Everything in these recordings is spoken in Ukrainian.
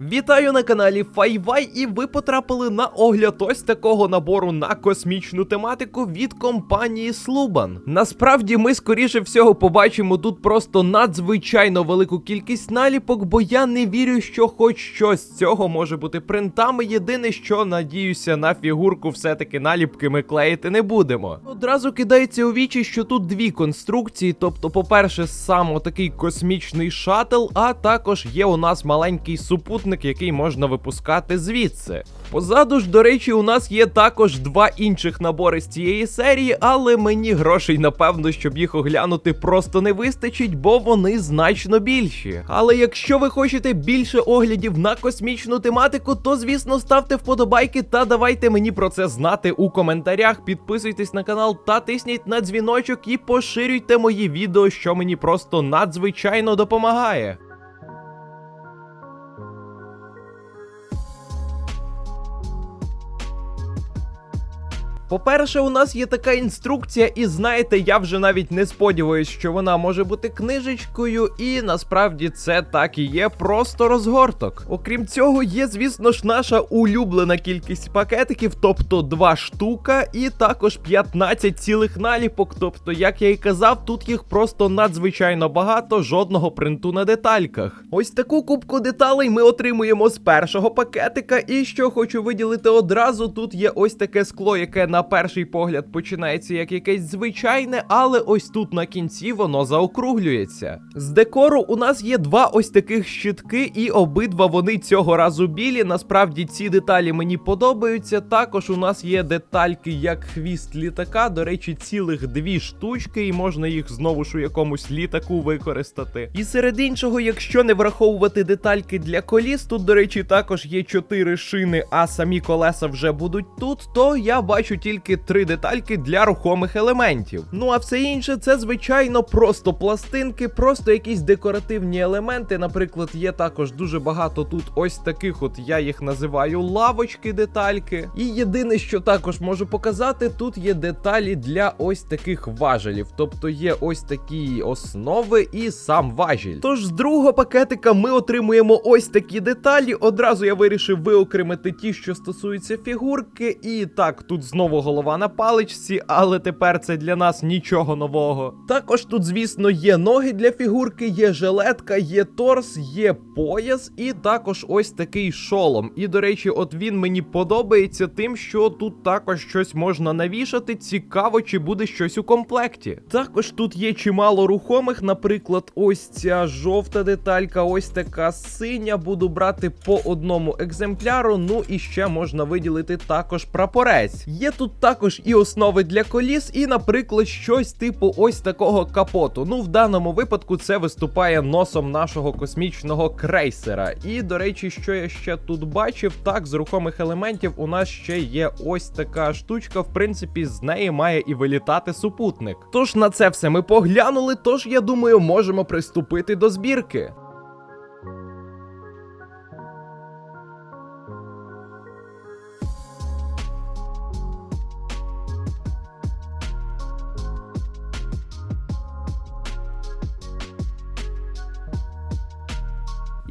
Вітаю на каналі Файвай, і ви потрапили на огляд ось такого набору на космічну тематику від компанії Слубан. Насправді, ми скоріше всього побачимо тут просто надзвичайно велику кількість наліпок, бо я не вірю, що хоч щось з цього може бути принтами. Єдине, що надіюся, на фігурку все-таки наліпки ми клеїти не будемо. Одразу кидається у вічі, що тут дві конструкції. Тобто, по-перше, сам такий космічний шатл, а також є у нас маленький супутник, який можна випускати звідси. Позаду ж, до речі, у нас є також два інших набори з цієї серії, але мені грошей, напевно, щоб їх оглянути, просто не вистачить, бо вони значно більші. Але якщо ви хочете більше оглядів на космічну тематику, то звісно ставте вподобайки та давайте мені про це знати у коментарях. Підписуйтесь на канал та тисніть на дзвіночок і поширюйте мої відео, що мені просто надзвичайно допомагає. По-перше, у нас є така інструкція, і знаєте, я вже навіть не сподіваюсь, що вона може бути книжечкою, і насправді це так і є, просто розгорток. Окрім цього, є, звісно ж, наша улюблена кількість пакетиків, тобто 2 штука, і також 15 цілих наліпок. Тобто, як я і казав, тут їх просто надзвичайно багато, жодного принту на детальках. Ось таку кубку деталей ми отримуємо з першого пакетика. І що хочу виділити одразу, тут є ось таке скло, яке на перший погляд починається як якесь звичайне, але ось тут на кінці воно заокруглюється. З декору у нас є два ось таких щитки, і обидва вони цього разу білі. Насправді ці деталі мені подобаються. Також у нас є детальки як хвіст літака. До речі, цілих дві штучки, і можна їх знову ж у якомусь літаку використати. І серед іншого, якщо не враховувати детальки для коліс, тут, до речі, також є чотири шини, а самі колеса вже будуть тут, то я бачу тільки три детальки для рухомих елементів. Ну а все інше це звичайно просто пластинки, просто якісь декоративні елементи. Наприклад, є також дуже багато тут ось таких, от я їх називаю лавочки, детальки. І єдине, що також можу показати, тут є деталі для ось таких важелів. Тобто є ось такі основи і сам важіль. Тож з другого пакетика ми отримуємо ось такі деталі. Одразу я вирішив виокремити ті, що стосуються фігурки. І так, тут знову голова на паличці, але тепер це для нас нічого нового. Також тут, звісно, є ноги для фігурки, є жилетка, є торс, є пояс, і також ось такий шолом. І, до речі, от він мені подобається тим, що тут також щось можна навішати. Цікаво, чи буде щось у комплекті. Також тут є чимало рухомих, наприклад, ось ця жовта деталька, ось така синя. Буду брати по одному екземпляру. Ну і ще можна виділити також прапорець. Є тут також і основи для коліс, і, наприклад, щось типу ось такого капоту. Ну, в даному випадку це виступає носом нашого космічного крейсера. І, до речі, що я ще тут бачив, так, з рухомих елементів у нас ще є ось така штучка. В принципі, з неї має і вилітати супутник. Тож на це все ми поглянули. Тож я думаю, можемо приступити до збірки.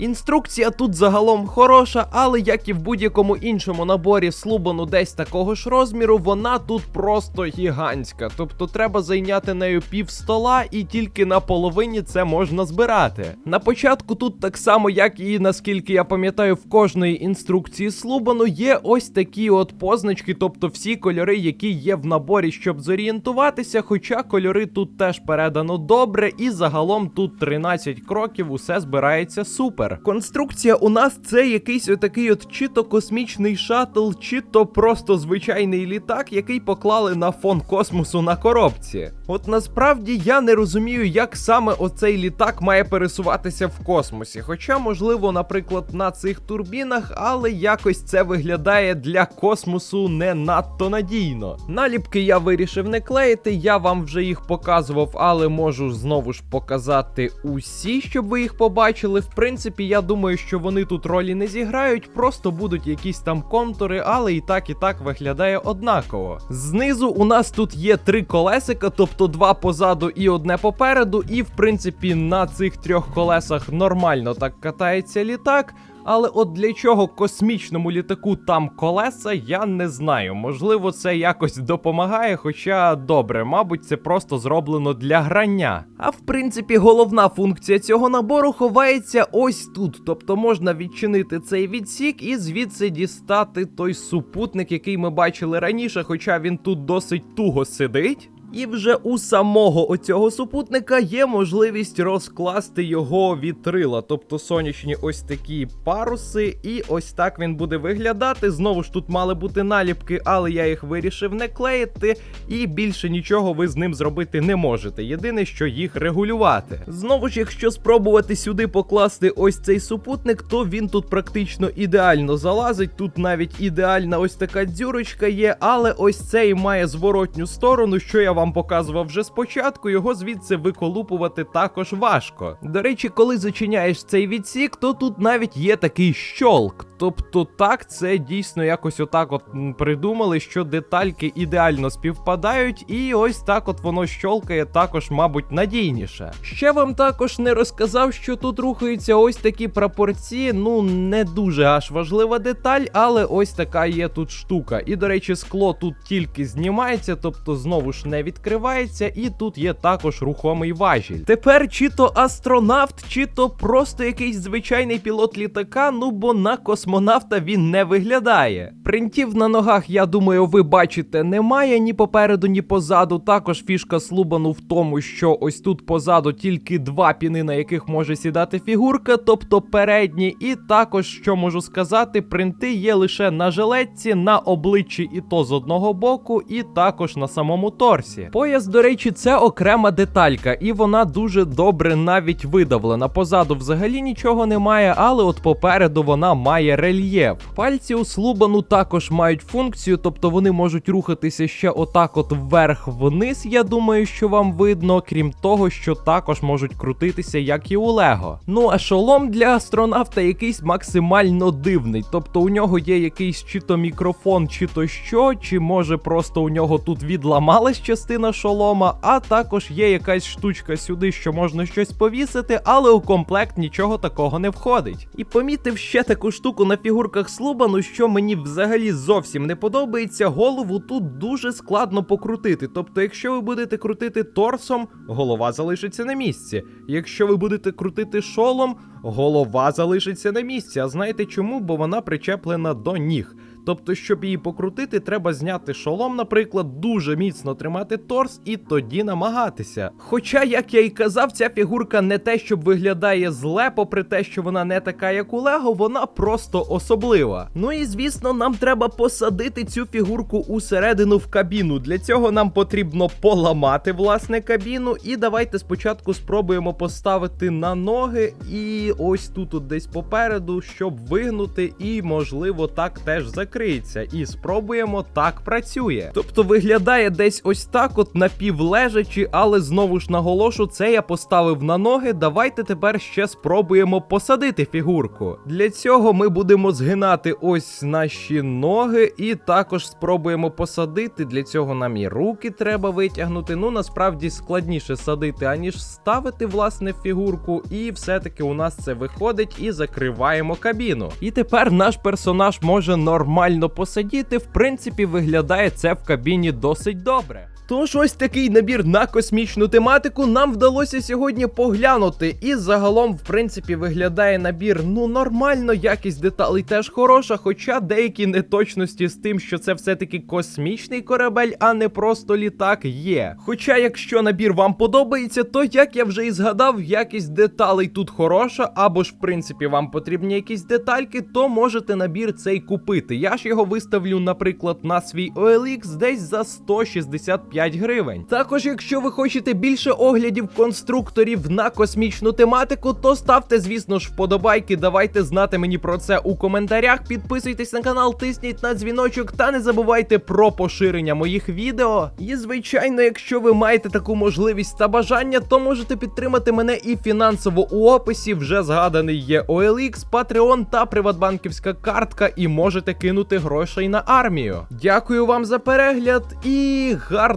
Інструкція тут загалом хороша, але як і в будь-якому іншому наборі слубану десь такого ж розміру, вона тут просто гігантська. Тобто треба зайняти нею пів стола, і тільки на половині це можна збирати. На початку тут так само, як і наскільки я пам'ятаю, в кожної інструкції слубану є ось такі от позначки, тобто всі кольори, які є в наборі, щоб зорієнтуватися. Хоча кольори тут теж передано добре, і загалом тут 13 кроків, усе збирається супер. Конструкція у нас це якийсь отакий от чи то космічний шатл, чи то просто звичайний літак, який поклали на фон космосу на коробці. От насправді я не розумію, як саме оцей літак має пересуватися в космосі. Хоча, можливо, наприклад, на цих турбінах, але якось це виглядає для космосу не надто надійно. Наліпки я вирішив не клеїти, я вам вже їх показував, але можу знову ж показати усі, щоб ви їх побачили. В принципі, я думаю, що вони тут ролі не зіграють, просто будуть якісь там контури, але і так, і так виглядає однаково. Знизу у нас тут є три колесика, тобто два позаду і одне попереду. І в принципі на цих трьох колесах нормально так катається літак. Але от для чого космічному літаку там колеса, я не знаю. Можливо, це якось допомагає, хоча добре, мабуть, це просто зроблено для грання. А в принципі, головна функція цього набору ховається ось тут. Тобто можна відчинити цей відсік і звідси дістати той супутник, який ми бачили раніше, хоча він тут досить туго сидить. І вже у самого оцього супутника є можливість розкласти його вітрила, тобто сонячні ось такі паруси, і ось так він буде виглядати. Знову ж тут мали бути наліпки, але я їх вирішив не клеїти, і більше нічого ви з ним зробити не можете. Єдине, що їх регулювати. Знову ж, якщо спробувати сюди покласти ось цей супутник, то він тут практично ідеально залазить. Тут навіть ідеальна ось така дзюрочка є, але ось цей має зворотню сторону, що я вам показував вже спочатку. Його звідси виколупувати також важко. До речі, коли зачиняєш цей відсік, то тут навіть є такий щолк. Тобто, так, це дійсно якось отак от придумали, що детальки ідеально співпадають, і ось так от воно щолкає також, мабуть, надійніше. Ще вам також не розказав, що тут рухаються ось такі прапорці. Ну, не дуже аж важлива деталь, але ось така є тут штука. І, до речі, скло тут тільки знімається, тобто знову ж не відкривається, і тут є також рухомий важіль. Тепер чи то астронавт, чи то просто якийсь звичайний пілот літака, ну бо на космонавта він не виглядає. Принтів на ногах, я думаю, ви бачите, немає ні попереду, ні позаду. Також фішка Слубану в тому, що ось тут позаду тільки два піни, на яких може сідати фігурка, тобто передні. І також, що можу сказати, принти є лише на жилетці, на обличчі і то з одного боку, і також на самому торсі. Пояс, до речі, це окрема деталька, і вона дуже добре навіть видавлена. Позаду взагалі нічого немає, але от попереду вона має рельєф. Пальці у слубану також мають функцію, тобто вони можуть рухатися ще отак, от вверх-вниз. Я думаю, що вам видно, крім того, що також можуть крутитися, як і у Лего. Ну а шолом для астронавта якийсь максимально дивний. Тобто у нього є якийсь чи то мікрофон, чи то що, чи може просто у нього тут відламалась частина шолома, а також є якась штучка сюди, що можна щось повісити, але у комплект нічого такого не входить. І помітив ще таку штуку на фігурках Слубану, що мені взагалі зовсім не подобається. Голову тут дуже складно покрутити. Тобто, якщо ви будете крутити торсом, голова залишиться на місці. Якщо ви будете крутити шолом, голова залишиться на місці. А знаєте чому? Бо вона причеплена до ніг. Тобто, щоб її покрутити, треба зняти шолом, наприклад, дуже міцно тримати торс і тоді намагатися. Хоча, як я і казав, ця фігурка не те, щоб виглядає зле, попри те, що вона не така, як у Лего, вона просто особлива. Ну і звісно, нам треба посадити цю фігурку усередину в кабіну. Для цього нам потрібно поламати власне кабіну. І давайте спочатку спробуємо поставити на ноги, і ось тут от десь попереду, щоб вигнути, і можливо так теж закритися. І спробуємо так працює. Тобто виглядає десь ось так, от напівлежачи, але знову ж наголошу, це я поставив на ноги. Давайте тепер ще спробуємо посадити фігурку. Для цього ми будемо згинати ось наші ноги, і також спробуємо посадити. Для цього нам і руки треба витягнути. Ну насправді складніше садити, аніж ставити власне фігурку. І все-таки у нас це виходить і закриваємо кабіну. І тепер наш персонаж може нормально посидіти. В принципі, виглядає це в кабіні досить добре. Тож ось такий набір на космічну тематику нам вдалося сьогодні поглянути. І загалом, в принципі, виглядає набір ну нормально, якість деталей теж хороша, хоча деякі неточності з тим, що це все-таки космічний корабель, а не просто літак, є. Хоча, якщо набір вам подобається, то як я вже і згадав, якість деталей тут хороша, або ж в принципі вам потрібні якісь детальки, то можете набір цей купити. Я ж його виставлю, наприклад, на свій OLX десь за 165 гривень. Також, якщо ви хочете більше оглядів конструкторів на космічну тематику, то ставте, звісно ж, вподобайки. Давайте знати мені про це у коментарях. Підписуйтесь на канал, тисніть на дзвіночок та не забувайте про поширення моїх відео. І звичайно, якщо ви маєте таку можливість та бажання, то можете підтримати мене і фінансово у описі. Вже згаданий є OLX, Patreon та приватбанківська картка, і можете кинути грошей на армію. Дякую вам за перегляд і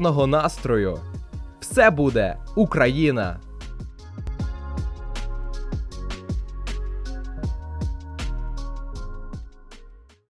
гарного настрою! Все буде Україна!